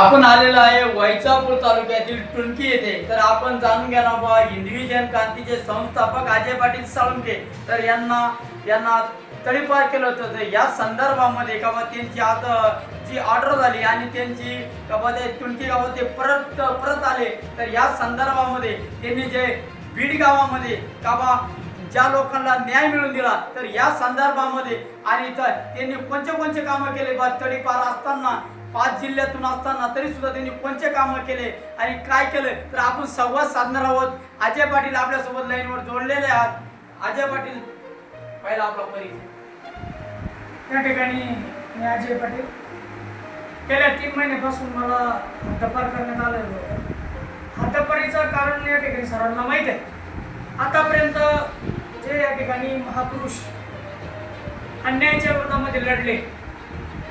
आपण आलेलो आहे वैजापूर तालुक्यातील टुणकी येथे. तर आपण जाणून घेणार बा हिंदवी क्रांतीचे संस्थापक अजय पाटील साळुंके तर यांना यांना तडीपार केलं होतं. तर या संदर्भामध्ये का बा त्यांची आता जी ऑर्डर झाली आणि त्यांची का बा ते टुणकी गावात ते परत परत आले. तर या संदर्भामध्ये त्यांनी जे बीड गावामध्ये का बा ज्या लोकांना न्याय मिळून दिला तर या संदर्भामध्ये आणि इथं त्यांनी कोणते कोणते कामं केले बा तडीपार असताना पाच जिल्ह्यातून असताना तरी सुद्धा त्यांनी कोणते कामं केले आणि काय केलं? तर आपण संवाद साधणार आहोत. अजय पाटील आपल्यासोबत लाईनवर जोडलेले आहात. अजय पाटील पहिला आपला परिचय या ठिकाणी मी अजय पाटील. गेल्या तीन महिन्यापासून मला हद्दपार करण्यात आलेलं होतं हद्दपारीचं कारण या ठिकाणी सर्वांना माहीत आहे. आतापर्यंत जे या ठिकाणी महापुरुष अन्यायाच्या विरोधामध्ये लढले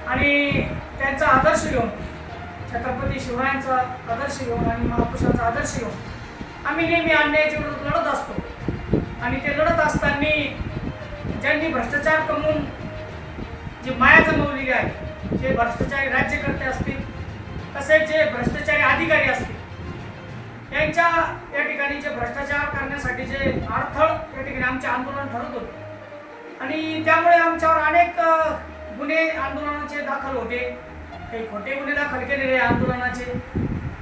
आणि त्यांचा आदर्श घेऊन छत्रपती शिवरायांचा आदर्श घेऊन आणि महापुरुषांचा आदर्श घेऊन आम्ही नेहमी अन्यायाच्या विरोधात लढत असतो. आणि ते लढत असताना ज्यांनी भ्रष्टाचार कमवून जी माया जमवलेली आहे जे भ्रष्टाचारी राज्यकर्ते असतील तसेच जे भ्रष्टाचारी अधिकारी असतील यांच्या या ठिकाणी जे भ्रष्टाचार करण्यासाठी जे अडथळ या ठिकाणी आमचे आंदोलन ठरत होते. आणि त्यामुळे आमच्यावर अनेक गुन्हे आंदोलनाचे दाखल होते. काही खोटे गुन्हे दाखल केलेले आंदोलनाचे.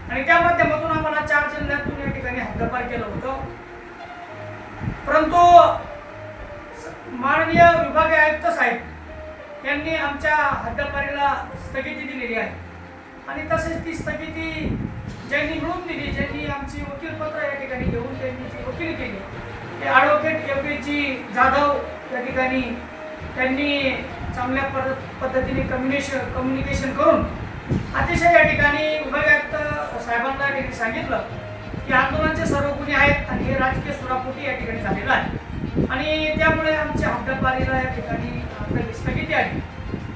आणि त्या माध्यमातून आम्हाला चार जिल्ह्यातून या ठिकाणी हद्दपार केलं होतं. परंतु माननीय विभागीय आयुक्त साहेब यांनी आमच्या हद्दपारीला स्थगिती दिलेली आहे. आणि तसेच ती स्थगिती ज्यांनी मिळून दिली ज्यांनी आमची वकीलपत्र या ठिकाणी घेऊन त्यांनी जी वकील केली ते ॲडव्होकेट जी जाधव या ठिकाणी त्यांनी चांगल्या पद पद्धतीने कम्युनिकेशन कम्युनिकेशन करून अतिशय या ठिकाणी विभागीय साहेबांना ठिकाणी सांगितलं की आंदोलनाचे सर्व गुन्हे आहेत आणि हे राजकीय सुरापोटी या ठिकाणी झालेलं आहे. आणि त्यामुळे आमच्या हद्दपारीला या ठिकाणी स्थगिती आहे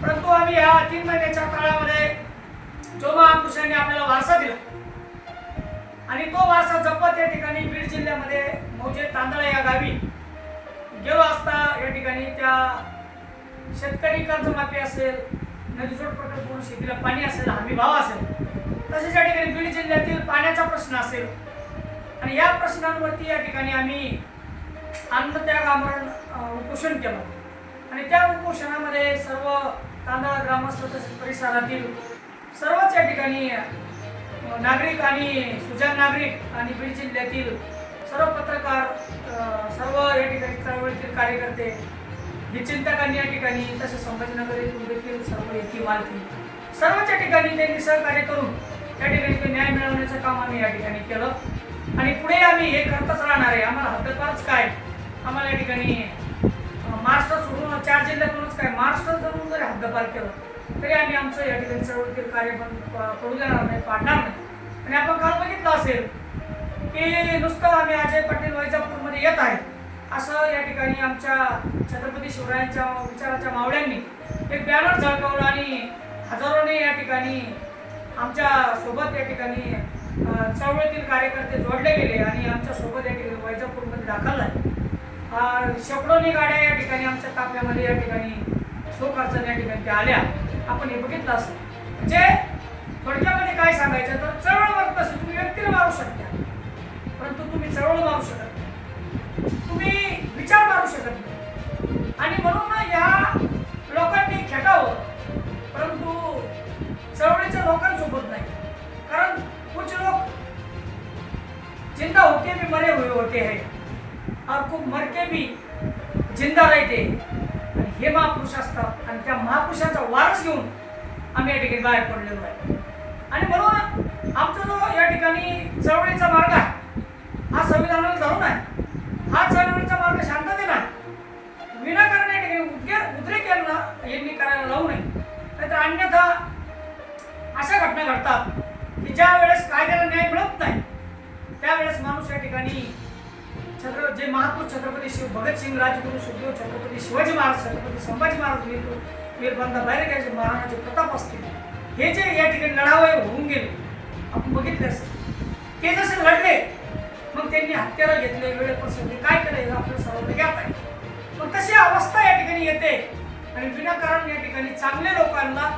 परंतु आम्ही या तीन महिन्याच्या काळामध्ये जो महापुरुषांनी आपल्याला वारसा दिला. आणि तो वारसा जपत या ठिकाणी बीड जिल्ह्यामध्ये मौजे तांदळा या गावी गेलो असता या ठिकाणी त्या शेतकरी कर्जमाफी असेल नदीजोड प्रकल्प करून शेतीला पाणी असेल हमी भाव असेल तसेच या ठिकाणी बीड जिल्ह्यातील पाण्याचा प्रश्न असेल. आणि या प्रश्नांवरती या ठिकाणी आम्ही अन्नत्याग आमरण उपोषण केलं. आणि त्या उपोषणामध्ये सर्व तांदळा ग्रामस्थ तसेच परिसरातील सर्वच या ठिकाणी नागरिक आणि सुजान नागरिक आणि बीड जिल्ह्यातील सर्व पत्रकार सर्व या ठिकाणी चळवळीतील कार्यकर्ते ही चिंतकांनी या ठिकाणी तसं संभाजीनगर येथून देखील सर्व एकी मालकी सर्वच्या ठिकाणी त्यांनी सहकार्य करून त्या ठिकाणी ते न्याय मिळवण्याचं काम आम्ही या ठिकाणी केलं. आणि पुढे आम्ही हे करतच राहणार आहे. आम्हाला हद्दपारच काय? आम्हाला या ठिकाणी महाराष्ट्र सोडून चार जिल्ह्यातूनच काय? महाराष्ट्र धरून जरी हद्दपार केलं तरी आम्ही आमचं या ठिकाणी चळवळीतील कार्य पण करू देणार नाही पाडणार नाही. आणि आपण काल बघितलं असेल की नुसतं आम्ही अजय पाटील वैजापूरमध्ये येत आहे. असं या ठिकाणी आमच्या छत्रपती शिवरायांच्या विचाराच्या मावळ्यांनी एक बॅनर झळकावलं आणि हजारोने या ठिकाणी आमच्यासोबत या ठिकाणी चळवळीतील कार्यकर्ते जोडले गेले आणि आमच्यासोबत या ठिकाणी वैजापूरमध्ये दाखल झाले. शेकडोनी गाड्या या ठिकाणी आमच्या ताफ्यामध्ये या ठिकाणी सोखर्चन या ठिकाणी त्या आल्या. आपण हे बघितलं असं म्हणजे थोडक्यामध्ये काय सांगायचं तर चळवळ मारत तसं तुम्ही व्यक्तीला मारू शकता. परंतु तुम्ही चळवळ मारू शकत तुम्ही विचार मारू शकत नाही. आणि म्हणून ना या लोकांनी खेटावं. परंतु चळवळीच्या लोकांसोबत नाही. कारण कुछ लोक जिंदा होते भी मरे हुए होते हैं. और खूप मरके भी जिंदा राहते आणि हे महापुरुष असतात. आणि त्या महापुरुषाचा वारस घेऊन आम्ही या ठिकाणी बाहेर पडलेलो आहे. आणि म्हणून आमचा जो या ठिकाणी चळवळीचा मार्ग आहे हा संविधानाला धरून आहे. हा चळवळीचा मार्ग शांततेला विनाकारण या ठिकाणी उद्गे उद्रेक यांना यांनी करायला लावू नये. नाहीतर अन्यथा अशा घटना घडतात की ज्या वेळेस कायद्याला न्याय मिळत नाही त्यावेळेस माणूस या ठिकाणी छत्र जे महापूर छत्रपती शिव भगतसिंग राजगुरू सुखदेव छत्रपती शिवाजी महाराज छत्रपती संभाजी महाराज वीर वीरबंधा बैरगाचे महाराणाचे प्रताप असतील हे जे या ठिकाणी लढावे होऊन गेले आपण बघितले असेल ते जसे लढले मग त्यांनी हत्यारं घेतले वेळेपासून. काय केलं हे आपल्या सर्वांना घ्या पाहिजे मग तशी अवस्था या ठिकाणी येते? आणि विनाकारण या ठिकाणी चांगल्या लोकांना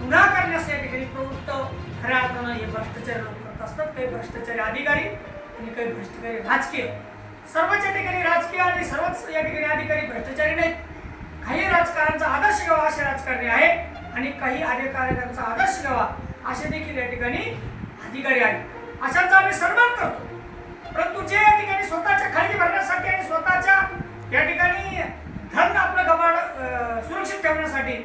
गुन्हा करण्यास या ठिकाणी प्रवृत्त खऱ्या अर्थानं हे भ्रष्टाचारी लोक करत असतात. काही भ्रष्टाचारी अधिकारी आणि काही भ्रष्टाचारी राजकीय. सर्वच या ठिकाणी राजकीय आणि सर्वच या ठिकाणी अधिकारी भ्रष्टाचारी नाहीत. काही राजकारणाचा आदर्श घ्यावा असे राजकारणी आहे आणि काही अधिकाऱ्यांचा आदर्श घ्यावा असे देखील या ठिकाणी अधिकारी आहेत. अशांचा आम्ही सन्मान करतो. परंतु जे या ठिकाणी स्वतःच्या खरेदी भरण्यासाठी आणि स्वतःच्या या ठिकाणी धन आपलं गबाड सुरक्षित ठेवण्यासाठी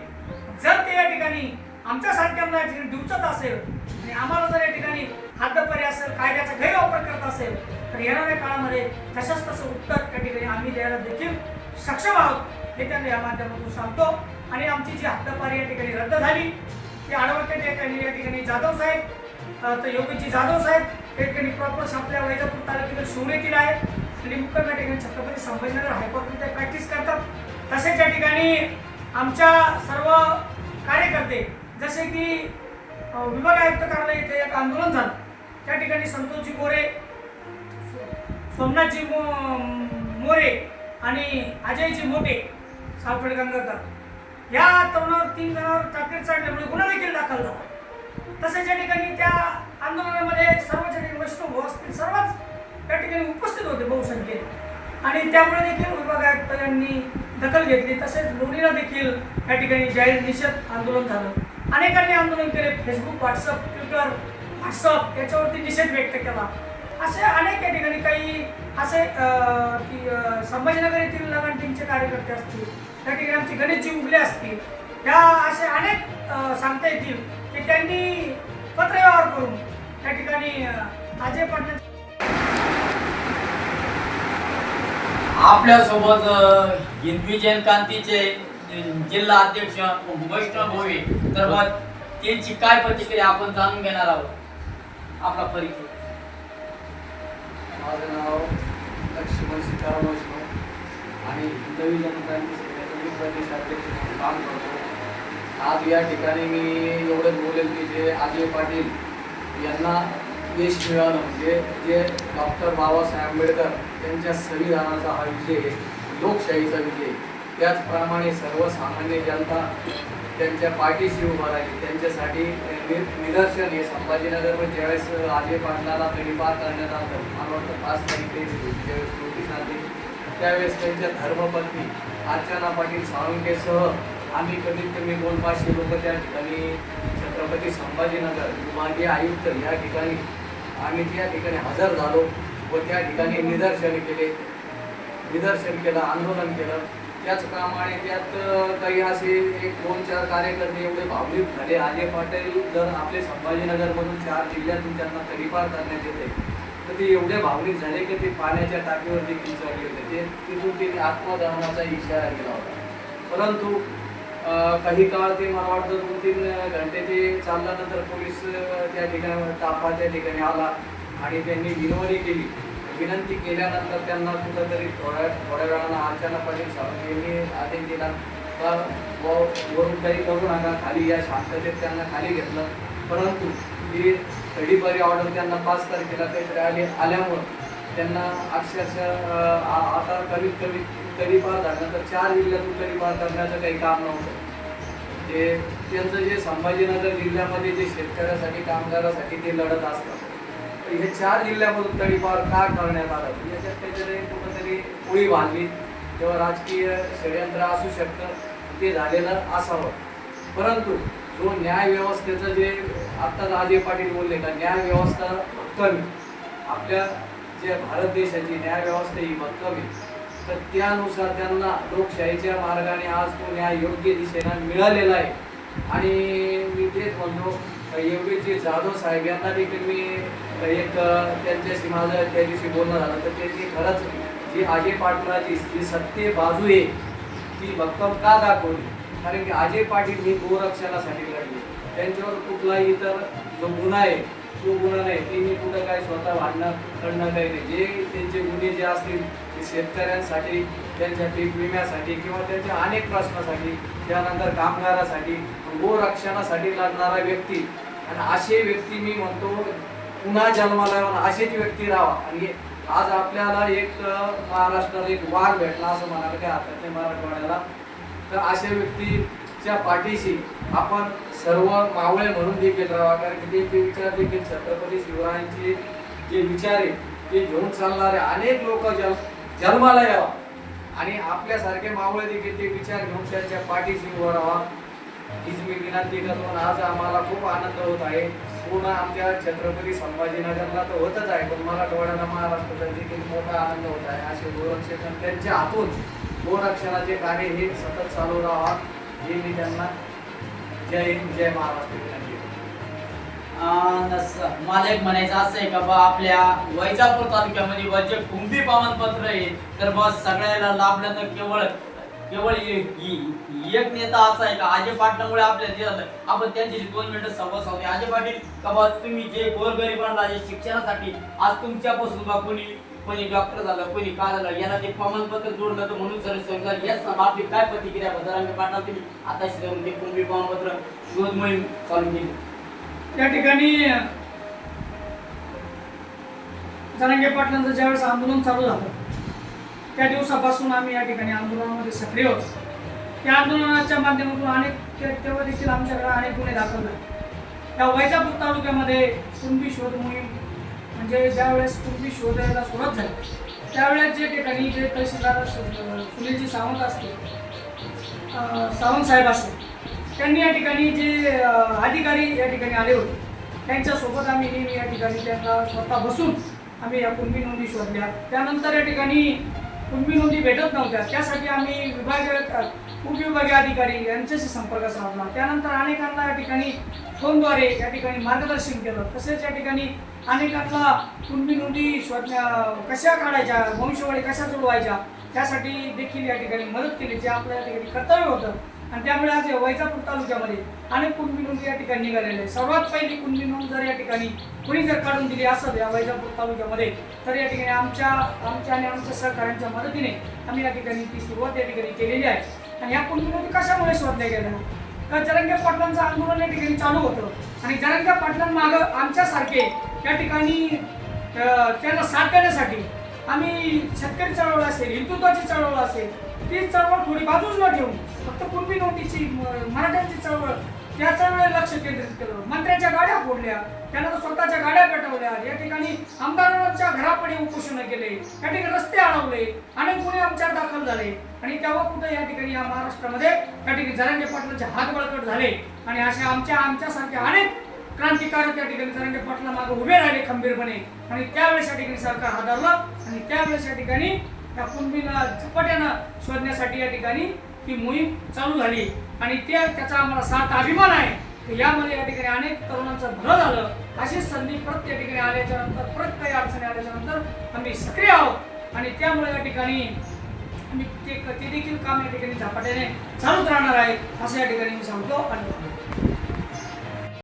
जर ते या ठिकाणी आमच्यासारख्यांना या ठिकाणी डिवचत असेल आणि आम्हाला जर या ठिकाणी हातदपरी असेल कायद्याचा गैरवापर करत असेल तर येणाऱ्या काळामध्ये तसंच तसं उत्तर त्या ठिकाणी आम्ही द्यायला देखील सक्षम आहोत हे त्यांना या माध्यमातून सांगतो. आणि आमची जी हद्दपारी या ठिकाणी रद्द झाली ती ॲडव्होकेट या ठिकाणी या ठिकाणी जाधव साहेब तर योगीजी जाधव साहेब त्या ठिकाणी प्रॉपर आपल्या वैजापूर तालुक्यातील शिवनेतील आहे. आणि मुक्काम या ठिकाणी छत्रपती संभाजीनगर हायकोर्टमध्ये प्रॅक्टिस करतात. तसेच या ठिकाणी आमच्या सर्व कार्यकर्ते जसे की विभाग आयुक्त कार्यालय इथे एक आंदोलन झालं. त्या ठिकाणी संतोषजी मोरे सोमनाथजी मो- मोरे आणि अजयजी मोटे सावखेड गंगाधर. या तरुणावर तीन जणांवर टाकीर चढल्यामुळे गुन्हा देखील दाखल झाला. तसेच या ठिकाणी त्या आंदोलनामध्ये सार्वजनिक वैष्णव असतील सर्वच त्या ठिकाणी उपस्थित होते बहुसंख्येने. आणि त्यामुळे देखील विभाग आयुक्त यांनी दखल घेतली. तसेच लोणीला देखील या ठिकाणी जाहीर निषेध आंदोलन झालं. अनेकांनी आंदोलन केले. फेसबुक व्हॉट्सअप ट्विटर व्हॉट्सअप याच्यावरती निषेध व्यक्त केला. असे अनेक या ठिकाणी काही असे की संभाजीनगर येथील लग्न कार्यकर्ते असतील त्या ठिकाणी आमचे गणेशजी उगले असतील या असे अनेक सांगता येतील की त्यांनी पत्रव्यवहार करून त्या ठिकाणी अजय पाटील आपल्यासोबत हिंदवी जैन क्रांतीचे जिल्हा अध्यक्ष वैष्णव भोवे तर मग त्यांची काय प्रतिक्रिया आपण जाणून घेणार आहोत? आपला परिचय. माझं नाव लक्ष्मण सीताराम वैष्णव. आणि हिंदवी मी प्रदेश अध्यक्ष काम करतो. आज या ठिकाणी मी एवढंच बोलेल की जे अजय पाटील यांना यश मिळालं म्हणजे जे डॉक्टर बाबासाहेब आंबेडकर यांच्या संविधानाचा हा विजय लोकशाहीचा विजय त्याचप्रमाणे सर्वसामान्य जनता त्यांच्या पाठीशी उभा राहील त्यांच्यासाठी नि- निदर्शन हे संभाजीनगरमध्ये ज्यावेळेस अजय पाटलाला तडीपार करण्यात आलं मला वाटतं पाच तारीख ते ज्यावेळेस नोटीस आली त्यावेळेस त्यांच्या धर्मपत्नी अर्चना पाटील साळुंकेसह आम्ही कमीत कमी दोन पाचशे लोक त्या ठिकाणी छत्रपती संभाजीनगर विभागीय आयुक्त या ठिकाणी आम्ही त्या ठिकाणी हजर झालो व त्या ठिकाणी निदर्शन केले. निदर्शन केलं आंदोलन केलं. त्याचप्रमाणे त्यात काही असे एक दोन चार कार्यकर्ते एवढे भावनिक झाले. अजय पाटील जर आपले संभाजीनगरमधून चार जिल्ह्यातून त्यांना तडीपार करण्यात येते तर ते एवढे भावनिक झाले की ते पाण्याच्या टाकीवर देखील होते ते तिथून त्यांनी आत्मदहनाचा इशारा केला होता. परंतु काही काळ ते मला वाटतं दोन तीन घंटे ते चालल्यानंतर पोलीस त्या ठिकाणी ताफा त्या ठिकाणी आला आणि त्यांनी विनवणी केली. विनंती केल्यानंतर त्यांना कुठंतरी थोड्या थोड्या वेळानं अचानकपणे पाटील यांनी आदेश दिला. तर वरून काही करू नका खाली या शांततेत त्यांना खाली घेतलं. परंतु ही तडीपारी ऑर्डर त्यांना पाच तारखेला ते आली आल्यामुळं त्यांना अक्षरशः आ- आता कमीत कमी तडीपार झाल्यानंतर चार जिल्ह्यातून तडीपार करण्याचं काही काम नव्हतं. ते त्यांचं जे संभाजीनगर जिल्ह्यामध्ये जे शेतकऱ्यासाठी कामगारासाठी ते लढत असतात. तर हे चार जिल्ह्यामधून तडीपार का करण्यात आलं? याच्यात काहीतरी कुठंतरी पोळी बांधली किंवा राजकीय षडयंत्र असू शकतं ते झालेलं असावं. परंतु जो न्याय व्यवस्थेचं जे आत्ता राजे पाटील बोलले का न्याय व्यवस्था आपल्या जे भारत देशाची न्यायव्यवस्था ही भक्कम तर त्यानुसार त्यांना लोकशाहीच्या मार्गाने आज तो न्याय योग्य दिशेनं मिळालेला आहे. आणि मी तेच म्हणतो योगेशजी जाधव साहेब यांना देखील मी एक त्यांच्याशी माझं त्या दिवशी बोलणं झालं तर त्याची खरंच जी अजय पाटलाची जी सत्य बाजू आहे ती भक्कम का दाखवली? कारण की अजय पाटील ही गोरक्षणासाठी लढले. त्यांच्यावर कुठलाही इतर जो गुन्हा आहे जो गुन्हा नाही ते मी कुठं काय स्वतः वाढणार करणं काही नाही. जे त्यांचे गुन्हे जे असतील ते शेतकऱ्यांसाठी त्यांच्या पीक विम्यासाठी किंवा त्यांच्या अनेक प्रश्नासाठी त्यानंतर कामगारासाठी गोरक्षणासाठी लढणारा व्यक्ती. आणि असे व्यक्ती मी म्हणतो पुन्हा जन्माला येऊन अशीच व्यक्ती राहावा. आणि आज आपल्याला एक महाराष्ट्राला एक वाघ भेटला असं म्हणायला काय हरकत नाही मराठवाड्याला. तर अशा व्यक्ती च्या पाठीशी आपण सर्व मावळे म्हणून देखील राहावा कारण की ते- ते विचार देखील छत्रपती शिवरायांचे जे विचार आहे ते घेऊन चालणारे अनेक लोक जल जन्माला यावा आणि आपल्यासारखे मावळे देखील ते विचार घेऊन त्यांच्या पाठीशी उभं राहावा हीच मी विनंती करतो. आज आम्हाला खूप आनंद होत आहे. पूर्ण आमच्या छत्रपती संभाजीनगरला तर होतच आहे. पण मराठवाड्याला महाराष्ट्राचा देखील मोठा आनंद होत आहे. असे गोरक्षण त्यांच्या हातून गोरक्षणाचे कार्य हे सतत चालू राहावा हे मी त्यांना जय हिंद जय महाराष्ट्र विनंती मला एक म्हणायचं असं आहे का बा आपल्या वैजापूर तालुक्यामध्ये बा जे कुंभी प्रमाणपत्र आहे तर बस सगळ्याला लाभलं तर केवळ केवळ एक नेता असा आहे का अजय पाटलामुळे आपल्या देशात आपण त्यांच्याशी दोन मिनिटं संवाद साधूया. अजय पाटील का बा तुम्ही जे गोरगरिबांना जे शिक्षणासाठी आज तुमच्यापासून बा कोणी कोणी डॉक्टर झालं कोणी काय झालं याला ते प्रमाणपत्र जोडलं तर म्हणून सर सांगितलं याच ना आपली काय प्रतिक्रिया बदल आम्ही तुम्ही आता ते कुंभी प्रमाणपत्र शोध मोहीम चालू केली. त्या ठिकाणी जनांगे पाटलांचं ज्यावेळेस आंदोलन चालू झालं त्या दिवसापासून आम्ही या ठिकाणी आंदोलनामध्ये सक्रिय होतो. त्या आंदोलनाच्या माध्यमातून अनेक तेव्हा देखील आमच्याकडे अनेक गुन्हे दाखल झाले. या वैजापूर तालुक्यामध्ये कुणबी शोध मोहीम म्हणजे ज्यावेळेस कुणबी शोधायला सुरुवात झाली त्यावेळेस जे ठिकाणी जे तहसीलदार सु- सुनीलजी सावंत असतील सावंत साहेब असतील त्यांनी या ठिकाणी जे अधिकारी या ठिकाणी आले होते त्यांच्यासोबत आम्ही नेहमी या ठिकाणी त्यांना स्वतः बसून आम्ही या कुणबी नोंदी शोधल्या. त्यानंतर या ठिकाणी कुणबी नोंदी भेटत नव्हत्या त्यासाठी आम्ही विभागीय उपविभागीय अधिकारी यांच्याशी संपर्क साधला. त्यानंतर अनेकांना या ठिकाणी फोनद्वारे या ठिकाणी मार्गदर्शन केलं. तसेच या ठिकाणी अनेकातला कुणबी नोंदी कशा काढायच्या वंशवाडी कशा जुळवायच्या त्यासाठी देखील या ठिकाणी मदत केली जे आपल्या या ठिकाणी कर्तव्य होतं. आणि त्यामुळे आज वैजापूर तालुक्यामध्ये अनेक कुणबी नोंदी या ठिकाणी निघालेल्या आहे सर्वात पहिली कुणबी नोंद जर या ठिकाणी कुणी जर काढून दिली असेल या वैजापूर तालुक्यामध्ये तर या ठिकाणी आमच्या आमच्या आणि आमच्या सहकाऱ्यांच्या मदतीने आम्ही या ठिकाणी ती सुरुवात या ठिकाणी केलेली आहे. आणि या कुणबी नोंदी कशामुळे शोधल्या गेल्या? का जरंग्या पाटलांचं आंदोलन या ठिकाणी चालू होतं? आणि जरंग्या पाटलांमागं आमच्यासारखे या ठिकाणी त्यांना साथ देण्यासाठी आम्ही शेतकरी चळवळ असेल हिंदुत्वाची चळवळ असेल ती चळवळ थोडी न ठेवून फक्त कुणबी नोटीची मराठ्यांची चळवळ त्या चळवळीला लक्ष केंद्रित केलं. मंत्र्यांच्या गाड्या फोडल्या त्यानंतर स्वतःच्या गाड्या पेटवल्या. या ठिकाणी आमदारांच्या घरापणे उपोषण केले या ठिकाणी रस्ते अडवले अनेक गुन्हे आमच्यावर दाखल झाले. आणि तेव्हा कुठे या ठिकाणी या महाराष्ट्रामध्ये या ठिकाणी जरांगे पाटलांचे हात बळकट झाले. आणि अशा आमच्या आमच्यासारख्या अनेक क्रांतिकारक या ठिकाणी जरांगे पाटला मागे उभे राहिले खंबीरपणे. आणि त्यावेळेस या ठिकाणी सरकार हादरलं आणि त्यावेळेस या ठिकाणी त्या कुंभीला झपाट्यानं शोधण्यासाठी या ठिकाणी ही मोहीम चालू झाली. आणि त्या त्याचा आम्हाला सात अभिमान आहे. यामध्ये या ठिकाणी अनेक तरुणांचं भलं झालं. अशीच संधी परत या ठिकाणी आल्याच्यानंतर परत काही अडचणी आल्याच्यानंतर आम्ही सक्रिय आहोत. आणि त्यामुळे या ठिकाणी आम्ही ते ते देखील काम या ठिकाणी झपाट्याने चालूच राहणार आहे असं या ठिकाणी मी सांगतो. आणि